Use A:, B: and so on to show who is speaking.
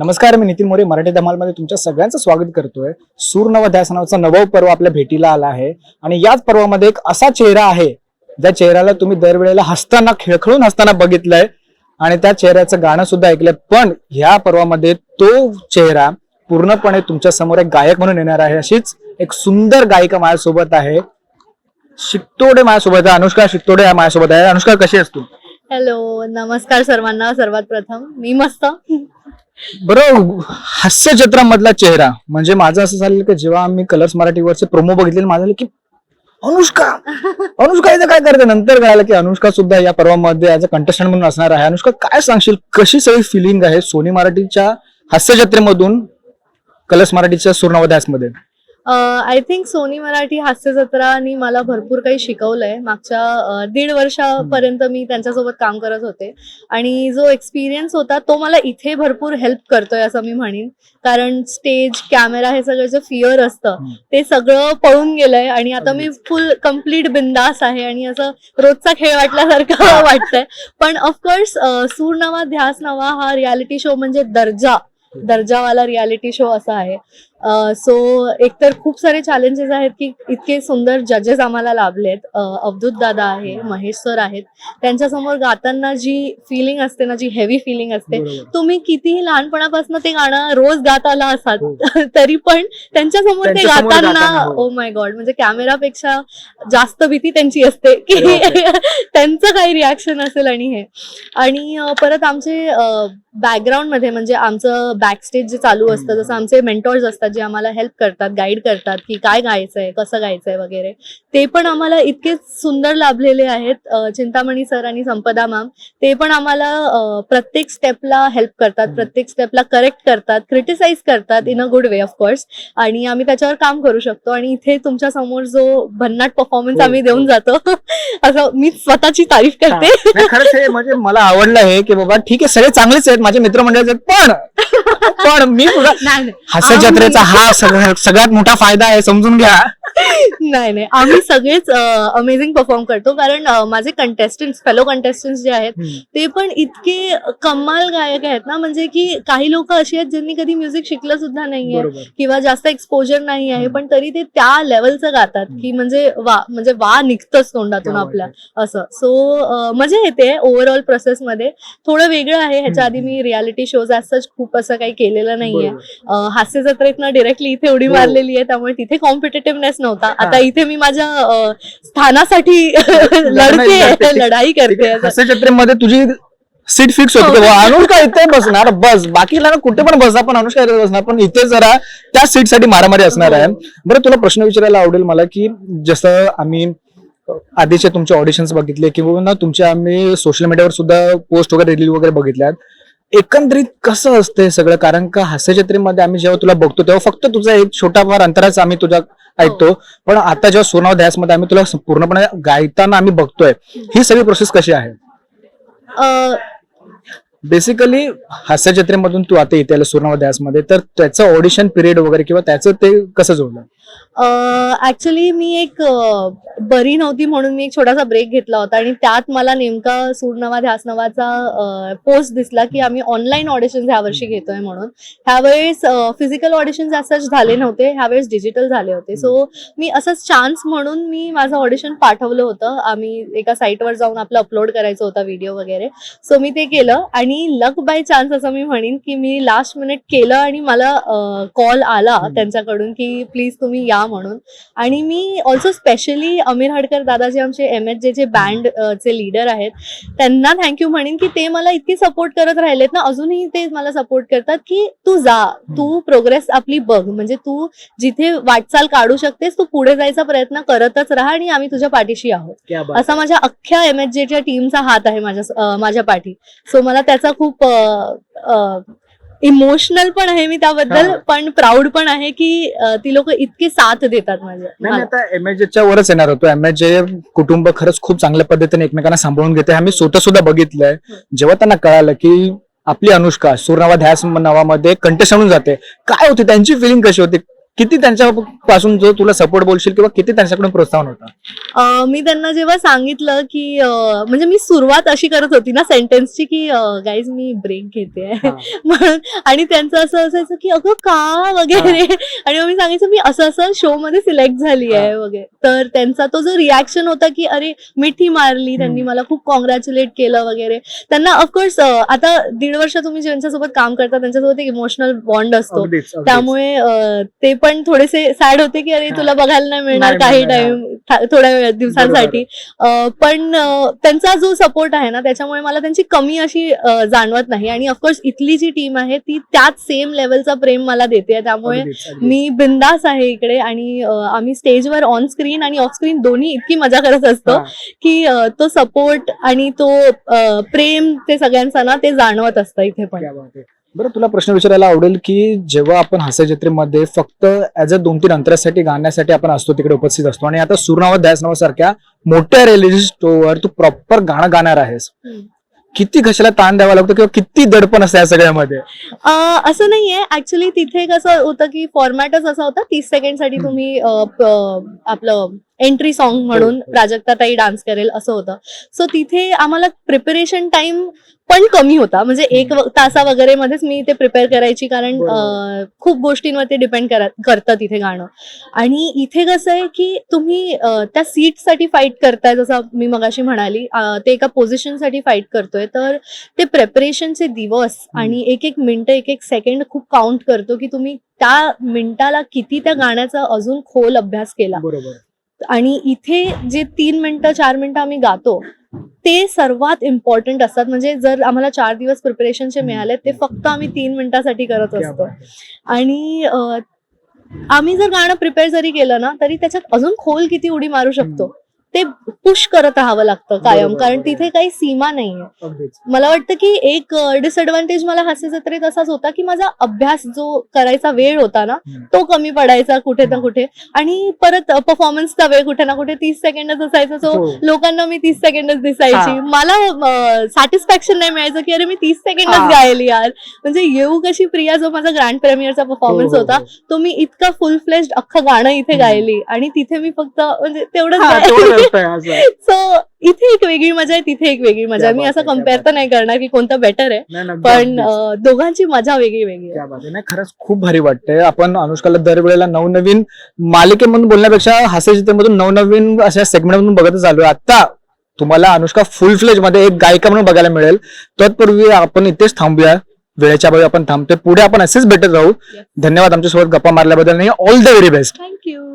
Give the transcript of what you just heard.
A: नमस्कार मी नितीन मोरे मराठी धमालमध्ये तुमच्या सगळ्यांचं स्वागत करतोय. सूर्णव ध्यास नावाचा पर्व आपल्या भेटीला आला आहे. आणि याच पर्वामध्ये एक असा चेहरा आहे ज्या चेहऱ्याला तुम्ही दरवेळेला हसताना खेळखळून हसताना बघितलंय. आणि त्या चेहऱ्याचं गाणं सुद्धा ऐकलंय. पण ह्या पर्वामध्ये तो चेहरा पूर्णपणे तुमच्यासमोर एक गायक म्हणून येणार आहे. अशीच एक सुंदर गायिका माझ्यासोबत आहे. शिकतोडे माझ्यासोबत आहे. अनुष्का शिक्तोडे आहे माझ्यासोबत आहे. अनुष्का कशी असतो
B: हॅलो नमस्कार सर्वांना. सर्वात प्रथम मी मस्त.
A: बरं हास्य चित्रामधला चेहरा म्हणजे माझं असं झालेलं की जेव्हा आम्ही कलर्स मराठीवरचे प्रोमो बघितले माझं झालं की अनुष्का! अनुष्का इथं काय करते? नंतर कळालं की अनुष्का सुद्धा या पर्वामध्ये ऍज अ कंटेस्टंट म्हणून असणार आहे. अनुष्का काय सांगशील? कशी सगळी फिलिंग आहे सोनी मराठीच्या हास्य जत्रेमधून कलर्स मराठीच्या सुर्णवध्यासमध्ये
B: आय थिंक सोनी मराठी हास्य जत्रानी मला भरपूर काही शिकवलंय. मागच्या दीड वर्षापर्यंत मी त्यांच्यासोबत काम करत होते. आणि जो एक्सपिरियन्स होता तो मला इथे भरपूर हेल्प करतोय असं मी म्हणेन. कारण स्टेज कॅमेरा हे सगळं जे फिअर असतं. ते सगळं पळून गेलंय. आणि आता मी फुल कंप्लीट बिंदास आहे. आणि असं रोजचा खेळ वाटल्यासारखं वाटतंय. पण ऑफकोर्स सूर नवा ध्यास नवा हा रियालिटी शो म्हणजे दर्जा. दर्जावाला रियालिटी शो असा आहे. सो एकतर खूप सारे चॅलेंजेस आहेत की इतके सुंदर जजेस आम्हाला लाभलेत अवधूत दादा आहे महेश सर आहेत त्यांच्यासमोर गाताना जी फिलिंग असते ना जी हेवी फिलिंग असते तुम्ही कितीही लहानपणापासून ते गाणं रोज गात आला असाल
A: हो.
B: तरी पण त्यांच्यासमोर ते गाताना. ओ माय गॉड म्हणजे कॅमेरापेक्षा जास्त भीती त्यांची असते की त्यांचं काही रिॲक्शन असेल आणि हे आणि परत आमचे बॅकग्राऊंडमध्ये म्हणजे आमचं बॅकस्टेज जे चालू असतं. जसं आमचे मेंटॉर्स असतात जे आम्हाला हेल्प करतात गाईड करतात की काय गायचंय कसं गायचंय वगैरे ते पण आम्हाला इतके सुंदर लाभलेले आहेत चिंतामणी सर आणि संपदा मॅम ते पण आम्हाला प्रत्येक स्टेपला हेल्प करतात. प्रत्येक स्टेपला करेक्ट करतात क्रिटिसाइज करतात in a good way of course आणि आम्ही त्याच्यावर काम करू शकतो आणि इथे तुमच्यासमोर जो भन्नाट परफॉर्मन्स
A: हो,
B: आम्ही
A: हो.
B: देऊन जातो असं मी स्वतःची तारीफ करते
A: खरंच हे म्हणजे मला आवडलं आहे की बाबा ठीक आहे सगळे चांगलेच आहेत माझे मित्रमंडळीच आहेत पण पण मी
B: नाही नाही.
A: जत्रेचा हा सगळ्या- सगळ्यात मोठा फायदा आहे समजून घ्या.
B: नाही नाही. आम्ही सगळेच अमेझिंग परफॉर्म करतो. कारण अं, माझे कंटेस्टंट फेलो कंटेस्टंट जे आहेत ते पण इतके कमाल गायक आहेत ना. म्हणजे की काही लोक अशी आहेत ज्यांनी कधी म्युझिक शिकलं सुद्धा नाहीये
A: बरोबर.
B: किंवा जास्त एक्सपोजर नाही आहे
A: हम्म.
B: पण तरी ते त्या लेवलचं गातात
A: हम्म.
B: की म्हणजे वा म्हणजे वा निघतच तोंडातून
A: क्या
B: आपल्या
A: आहे.
B: असं सो मजा येते ओव्हरऑल प्रोसेस मध्ये. थोडं वेगळं आहे. ह्याच्या आधी
A: हम्म.
B: मी रियालिटी शोज सच खूप असं काही केलेलं नाहीये.
A: बरोबर.
B: अं, हास्य जत्रेतनं डिरेक्टली इथे उडी
A: हो.
B: मारलेली आहे त्यामुळे तिथे कॉम्पिटेटिव्हनेस नव्हता. आता इथे मी माझ्या स्थानासाठी
A: लढते.
B: लढाई करते
A: जत्रेमध्ये तुझी सीट फिक्स होती
B: हो.
A: अनुष्का इथे बसणार बस बाकीला ना कुठे पण बसणार पण अनुष्का इथे बसणार पण इथे जरा त्या सीटसाठी मारामारी असणार आहे. बरं तुला प्रश्न विचारायला आवडेल मला की जसं आम्ही आधीचे तुमचे ऑडिशन्स बघितले किंवा ना तुमचे आम्ही सोशल मीडियावर सुद्धा पोस्ट वगैरे रील वगैरे बघितल्यात एकंदरीत कसं असते सगळं? कारण का हास्य जत्रेमध्ये आम्ही जेव्हा तुला बघतो तेव्हा फक्त तुझा एक छोटा फार अंतराच आम्ही तुझ्या ऐकतो. पण आता जेव्हा सोनाव ध्यासमध्ये आम्ही तुला पूर्णपणे गायताना आम्ही बघतोय ही सगळी प्रोसेस कशी आहे? बेसिकली हास्य जत्रेमधून तू आता येते सुवर्णव ध्यासमध्ये तर त्याचं ऑडिशन पिरियड वगैरे किंवा त्याचं ते कसं जोडलं
B: ऍक्च्युली मी एक बरी नव्हती म्हणून मी एक छोटासा ब्रेक घेतला होता आणि त्यात मला नेमका सूरनवा ध्यास नवाचा पोस्ट दिसला की आम्ही ऑनलाईन ऑडिशन ह्या वर्षी घेतोय म्हणून. ह्यावेळेस फिजिकल ऑडिशन असंच झाले नव्हते ह्यावेळेस डिजिटल झाले होते. सो मी असंच चान्स म्हणून मी माझं ऑडिशन पाठवलं होतं. आम्ही एका साईटवर जाऊन आपलं अपलोड करायचं होता व्हिडिओ वगैरे. सो मी ते केलं आणि लक बाय चान्स असं मी म्हणेन की मी लास्ट मिनिट केलं आणि मला कॉल आला. त्यांच्याकडून की प्लीज तुम्ही या म्हणून. आणि मी ऑल्सो स्पेशली अमीर हडकर दादा जे आमचे एम एच जे जे बँड चे लीडर आहेत त्यांना थँक्यू म्हणेन की ते मला इतकी सपोर्ट करत राहिलेत ना अजूनही ते मला सपोर्ट करतात की तू जा तू प्रोग्रेस आपली बघ. म्हणजे तू जिथे वाटचाल काढू शकतेस तू पुढे जायचा प्रयत्न करतच राहा आणि आम्ही तुझ्या पाठीशी आहोत. असा माझ्या अख्ख्या एम एच जेच्या टीमचा हात आहे माझ्या माझ्या पाठी. सो मला त्याचा खूप इमोशनल पण आहे मी त्याबद्दल. पण प्राऊड पण आहे की ती लोक इतके साथ देतात माझ्या.
A: आता एम एच वरच येणार होतो. एम एच कुटुंब खरंच खूप चांगल्या पद्धतीने एकमेकांना सांभाळून घेते. आम्ही स्वतः सुद्धा बघितलंय. जेव्हा त्यांना कळालं की आपली अनुष्का सूरनावा ध्यास नावामध्ये कंटेस्ट म्हणून जाते. काय होती? त्यांची फिलिंग कशी होती? किती त्यांच्या पासून जो तुला सपोर्ट बोलशील किंवा किती त्यांच्याकडून प्रोत्साहन होता?
B: मी त्यांना जेव्हा सांगितलं की म्हणजे मी सुरुवात अशी करत होती ना सेंटेन्सची की गाईज मी ब्रेक घेते. म्हणून आणि त्यांचं असं असायचं की अगं का वगैरे? आणि मग मी सांगायचं मी असं असं शो मध्ये सिलेक्ट झाली आहे वगैरे. तर त्यांचा तो जो रिॲक्शन होता की अरे मिठी मारली त्यांनी मला खूप कॉंग्रॅच्युलेट केलं वगैरे. त्यांना ऑफकोर्स आता दीड वर्ष तुम्ही ज्यांच्यासोबत काम करता त्यांच्यासोबत एक इमोशनल बॉन्ड असतो. त्यामुळे ते पण थोडेसे सॅड होते की अरे. तुला बघायला नाही मिळणार काही टाइम थोड्या वेळ- दिवसांसाठी पण त्यांचा जो सपोर्ट आहे ना त्याच्यामुळे मला त्यांची कमी अशी जाणवत नाही आणि ऑफकोर्स इथली जी टीम आहे ती त्याच सेम लेवलचा प्रेम मला देते त्यामुळे. मी बिंदास आहे इकडे आणि आम्ही स्टेजवर ऑन स्क्रीन आणि ऑफ स्क्रीन दोन्ही इतकी मजा करत असतो. की तो सपोर्ट आणि तो प्रेम ते सगळ्यांचा ना ते जाणवत असतं इथे पण.
A: बरं तुला प्रश्न विचारायला आवडेल की जेव्हा आपण हास्य जत्रेमध्ये फक्त ऍज अ दोन तीन अंतरासाठी गाण्यासाठी आपण असतो तिकडे उपस्थित असतो आणि आता सुरनावा द्यास नावासारख्या मोठ्या रिलीज शोवर तू प्रॉपर गाणं गाणार आहेस. किती कशाला ताण द्यावा लागतो किंवा किती दडपण असतं या सगळ्यामध्ये
B: अं, असं नाहीये ऍक्च्युली तिथे कसं होतं की फॉर्मॅटच असा होता तीस
A: सेकंडसाठी.
B: तुम्ही अं, प- आपलं एंट्री सॉन्ग म्हणून
A: हो, हो.
B: प्राजक्ता ताई डान्स करेल असं होतं. सो तिथे आम्हाला प्रिपरेशन टाइम पण कमी होता. म्हणजे एक तासा वगैरे मध्येच मी ते प्रिपेअर करायची कारण खूप गोष्टींवरती डिपेंड करतं तिथे गाणं. आणि इथे कसं आहे की तुम्ही त्या सीटसाठी फाईट करताय जसं मी मगाशी म्हणाली ते एका पोझिशनसाठी फाईट करतोय. तर ते प्रेपरेशनचे दिवस आणि एक एक मिनिट एक एक सेकंड खूप काउंट करतो की तुम्ही त्या मिनिटाला किती त्या गाण्याचा अजून खोल अभ्यास केला.
A: बरोबर.
B: आणि इथे जे तीन मिनिटं चार मिनिटं आम्ही गातो ते सर्वात इम्पॉर्टंट असतात. म्हणजे जर आम्हाला चार दिवस प्रिपरेशनचे मिळाले ते फक्त आम्ही तीन मिनिटासाठी करत असतो. आणि आम्ही जर गाणं प्रिपेअर जरी केलं ना तरी त्याच्यात अजून खोल किती उडी मारू शकतो. ते पुश करत राहावं लागतं कायम कारण. तिथे काही सीमा नाहीये. मला वाटतं की एक डिसएडव्हान्टेज मला हास्य जत्रेत असाच होता की माझा अभ्यास जो करायचा वेळ होता ना. तो कमी पडायचा कुठे ना. कुठे आणि परत परफॉर्मन्सचा वेळ कुठे ना कुठे तीस सेकंडच असायचा सो
A: हो.
B: लोकांना मी तीस सेकंडच दिसायची. मला सॅटिस्फॅक्शन नाही मिळायचं की अरे मी तीस. सेकंडच गायली यार म्हणजे येऊ कशी प्रिया जो माझा ग्रँड प्रेमियरचा परफॉर्मन्स होता
A: हो.
B: तो मी इतका फुल फ्लेश अख्खं गाणं इथे. गायली आणि तिथे मी फक्त म्हणजे तेवढंच सो इथे एक वेगळी मजा आहे तिथे एक वेगळी मजा. मी असं
A: कंपेअर
B: तर नाही करणार की कोणतं बेटर आहे.
A: नाही, नाही,
B: पण दोघांची मजा वेगळी वेगळी आहे.
A: नाही खरंच खूप भारी वाटतंय. आपण अनुष्काला दरवेळेला नवनवीन मालिकेमधून बोलण्यापेक्षा हास्य चित्रमधून नवनवीन अशा सेगमेंट मधून बघतच आलोय. आता तुम्हाला अनुष्का फुल फ्लेजमध्ये एक गायिका म्हणून बघायला मिळेल. तत्पूर्वी आपण इथेच थांबूया. वेळेच्या अभावी आपण थांबतोय. पुढे आपण असेच भेटत राहू. धन्यवाद आमच्यासोबत गप्पा मारल्याबद्दल. आणि all the very best
B: thank you